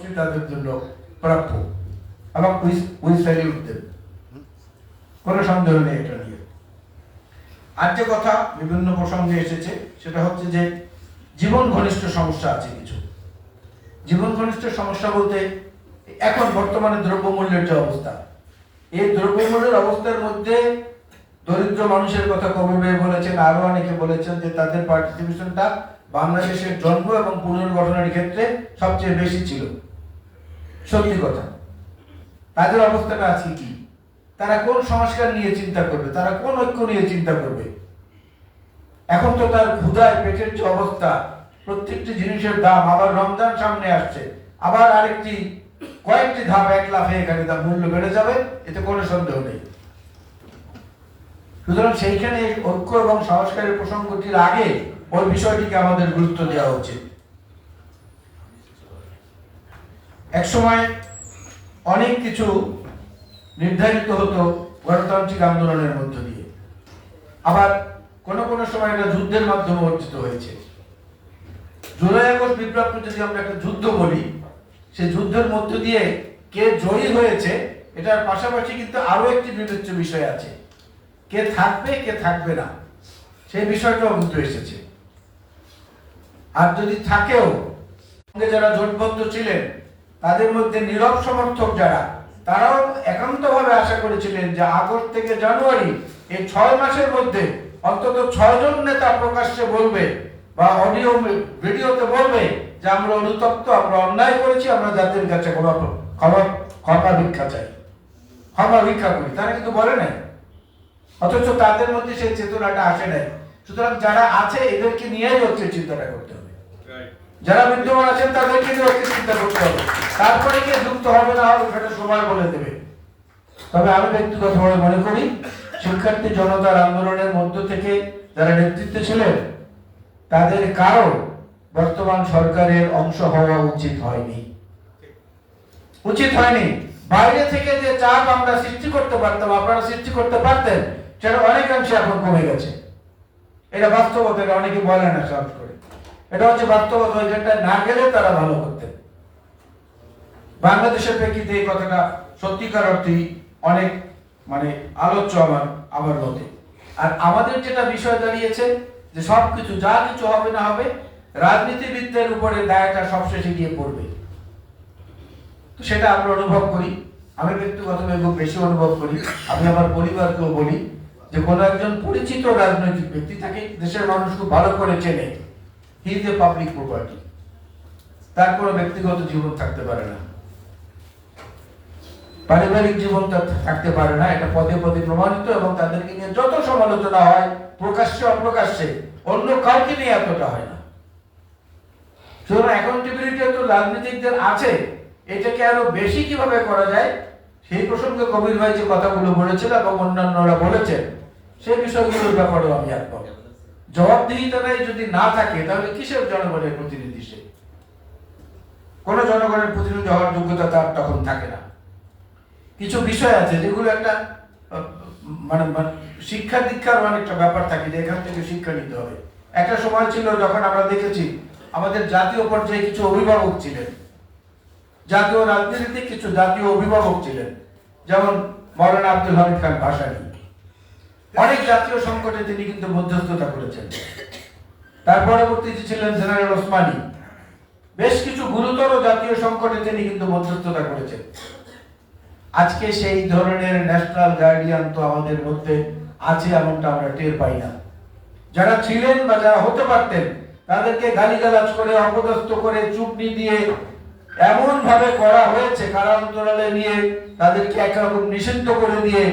অবশ্যই তাদের জন্য প্রাপ্য। এবং উই স্যালিউট দেম কোনো সন্দেহ নেই এটা নিয়ে। আর যে কথা বিভিন্ন প্রসঙ্গে এসেছে সেটা হচ্ছে যে জীবন ঘনিষ্ঠ সমস্যা আছে কিছু। জীবন ঘনিষ্ঠ সমস্যা বলতে এখন বর্তমানে দ্রব্যমূল্যের যে অবস্থা এই দ্রব্যমূল্যের অবস্থার মধ্যে দরিদ্র মানুষের কথা কবি বলেছেন? আরও অনেকে বলেছেন যে তাদের পার্টিসিপেশনটা বাংলাদেশের জন্ম এবং পুনর্গঠনের ক্ষেত্রে সবচেয়ে বেশি ছিল। সত্যি কথা। তাদের অবস্থাটা আছে কি? তারা কোন সংস্কার নিয়ে চিন্তা করবে? তারা কোন ঐক্য নিয়ে চিন্তা করবে? এখন তো তার ক্ষুধায় পেটের যে অবস্থা, প্রত্যেকটি জিনিসের দাম আবার রমজান সামনে আসছে। আবার আরেকটি, কয়েকটি ধাপ এক লাফে এখানে দাম মূল্য বেড়ে যাবে, এতে কোনো সন্দেহ নেই। সুতরাং সেইখানে ঐক্য এবং সংস্কারের প্রসঙ্গটির আগে ওই বিষয়টিকে আমাদের গুরুত্ব দেওয়া উচিত। একসময় অনেক কিছু নির্ধারিত হতো গণতান্ত্রিক আন্দোলনের মধ্য দিয়ে। আবার কোন কোন সময় এটা যুদ্ধের মাধ্যমে অর্জিত হয়েছে। জুলাই আগস্ট বিপ্লবকে যদি আমরা একটা যুদ্ধ বলি সেই যুদ্ধের মধ্য দিয়ে কে জয়ী হয়েছে, এটার পাশাপাশি কিন্তু আরও একটি বিবেচ্য বিষয় আছে। কে থাকবে কে থাকবে না, সেই বিষয়টাও কিন্তু এসেছে। আর যদি থাকেও যারা জোটবদ্ধ ছিলেন তাদের মধ্যে নীরব সমর্থক যারা, তারাও একান্তভাবে আশা করেছিলেন যে আগস্ট থেকে জানুয়ারি এই ছয় মাসের মধ্যে অন্তত ছয়জন নেতা প্রকাশ্যে বলবে বা অডিও ভিডিওতে বলবে যে আমরা অনুতপ্ত, আমরা অন্যায় করেছি, আমরা জাতির কাছে ক্ষমা ক্ষমা ক্ষমা ভিক্ষা চাই। ক্ষমা ভিক্ষা করি। তারা কিন্তু বলে নাই। অথচ তাদের মধ্যে সেই চেতনাটা আসে নাই। সুতরাং যারা আছে, এদেরকে নিয়েই হচ্ছে চিন্তাটা করতে যারা বিদ্যমান আছেন, তাদেরকে চিন্তা করতে হবে। তারপরে কে যুক্ত হবে না হবে, সেটা সময় বলে দেবে। তবে আমি ব্যক্তিগতভাবে মনে করি, শিক্ষার্থী জনতার আন্দোলনের মধ্য থেকে যারা নেতৃত্বে ছিলেন, তাদের কারও বর্তমান সরকারের অংশ হওয়া উচিত হয়নি। উচিত হয়নি। বাইরে থেকে যে চাপ আমরা সৃষ্টি করতে পারতাম, আপনারা সৃষ্টি করতে পারতেন, সেটা অনেকাংশে এখন কমে গেছে। এটা বাস্তবতা অনেকে বলে না সহজ করে। এটা হচ্ছে বাস্তবতা ওই জায়গাটা না গেলে তারা ভালো করতেন বাংলাদেশের প্রেক্ষিতে এই কথাটা সত্যিকার অর্থেই অনেক মানে আলোচ্য আমার আমার মতে। আর আমাদের যেটা বিষয় দাঁড়িয়েছে, যে সবকিছু যা কিছু হবে না হবে, রাজনীতিবিদদের উপরে দায়টা সবশেষে গিয়ে পড়বে। তো সেটা আমরা অনুভব করি। আমি ব্যক্তিগতভাবে খুব বেশি অনুভব করি। আমি আমার পরিবারকেও বলি যে কোনো একজন পরিচিত রাজনৈতিক ব্যক্তি তাকে দেশের মানুষ খুব ভালো করে চেনে। হি এ পাবলিক প্রপার্টি তার কোনো ব্যক্তিগত জীবন থাকতে পারে না। পারিবারিক জীবন থাকতে পারে না। এটা পদে পদে প্রমাণিত এবং তাদেরকে নিয়ে যত সমালোচনা হয়, প্রকাশ্যে অপ্রকাশ্যে, অন্য কাউকে নিয়ে এতটা হয় না। সুতরাং অ্যাকাউন্টেবিলিটি তো রাজনীতিকদের আছে। এটাকে আরও বেশি কীভাবে করা যায়, সেই প্রসঙ্গে কবির ভাই যে কথাগুলো বলেছিল এবং অন্যান্যরা বলেছেন সেই বিষয়গুলোর ব্যাপারেও আমি একমত। জবাবদিহিতাটাই যদি না থাকে, তাহলে কিসের জনগণের প্রতিনিধি সে? কোন জনগণের প্রতিনিধি হওয়ার যোগ্যতা তার তখন থাকে না। কিছু বিষয় আছে যেগুলো একটা মানে মানে শিক্ষা দীক্ষার অনেকটা ব্যাপার থাকে যে এখান থেকে শিক্ষা নিতে হবে। একটা সময় ছিল যখন আমরা দেখেছি আমাদের জাতীয় পর্যায়ে কিছু অভিভাবক ছিলেন। জাতীয় রাজনীতিতে কিছু জাতীয় অভিভাবক ছিলেন। যেমন মৌলানা আব্দুল হামিদ খান ভাসানী। অনেক জাতীয় সংকটে তিনি কিন্তু মধ্যস্থতা করেছেন। তার পরবর্তীতে ছিলেন জেনারেল ওসমানী, বেশ কিছু গুরুতর জাতীয় সংকটে তিনি কিন্তু মধ্যস্থতা করেছেন। আজকে সেই ধরনের ন্যাশনাল গার্ডিয়ান তো আমাদের মধ্যে আছে এমনটা আমরা টের পাই না। যারা ছিলেন বা যারা হতে পারতেন, তাদেরকে গালিগালাজ করে, অপদস্থ করে চুপনি দিয়ে এমন ভাবে করা হয়েছে কারা অন্তরালে নিয়ে তাদেরকে একরকম নিষিদ্ধ করে দিয়ে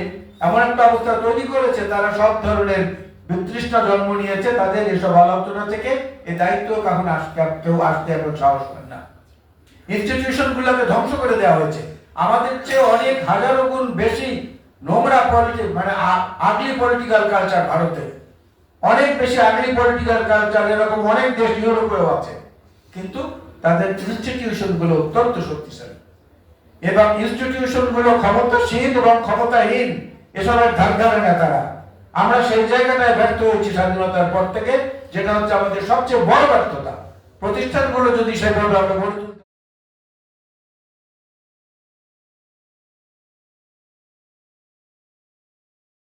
এমন একটা অবস্থা তৈরি করেছে, তারা সব ধরনের বিতৃষ্ণা জন্ম নিয়েছে, তাদের এসব আলোচনা থেকে এই দায়িত্ব কখন আসতে কেউ আসতে এখন সাহস পান না। ইনস্টিটিউশন গুলোকে ধ্বংস করে দেওয়া হয়েছে। আমাদের চেয়ে অনেক হাজারো গুণ বেশি নোংরা পলিটিক মানে আগলি পলিটিক্যাল কালচার ভারতে। অনেক বেশি আগলি পলিটিক্যাল কালচার এরকম অনেক দেশ ইউরোপেও আছে। কিন্তু তাদের ইনস্টিটিউশনগুলো অত্যন্ত শক্তিশালী। এবং ইনস্টিটিউশনগুলো ক্ষমতাসীন এবং ক্ষমতাহীন। এসবের ধার ধারে না তারা আমরা সেই জায়গাটায় ব্যর্থ হয়েছি স্বাধীনতার পর থেকে, যেটা হচ্ছে আমাদের সবচেয়ে বড় ব্যর্থতা। প্রতিষ্ঠানগুলো যদি সেভাবে আমরা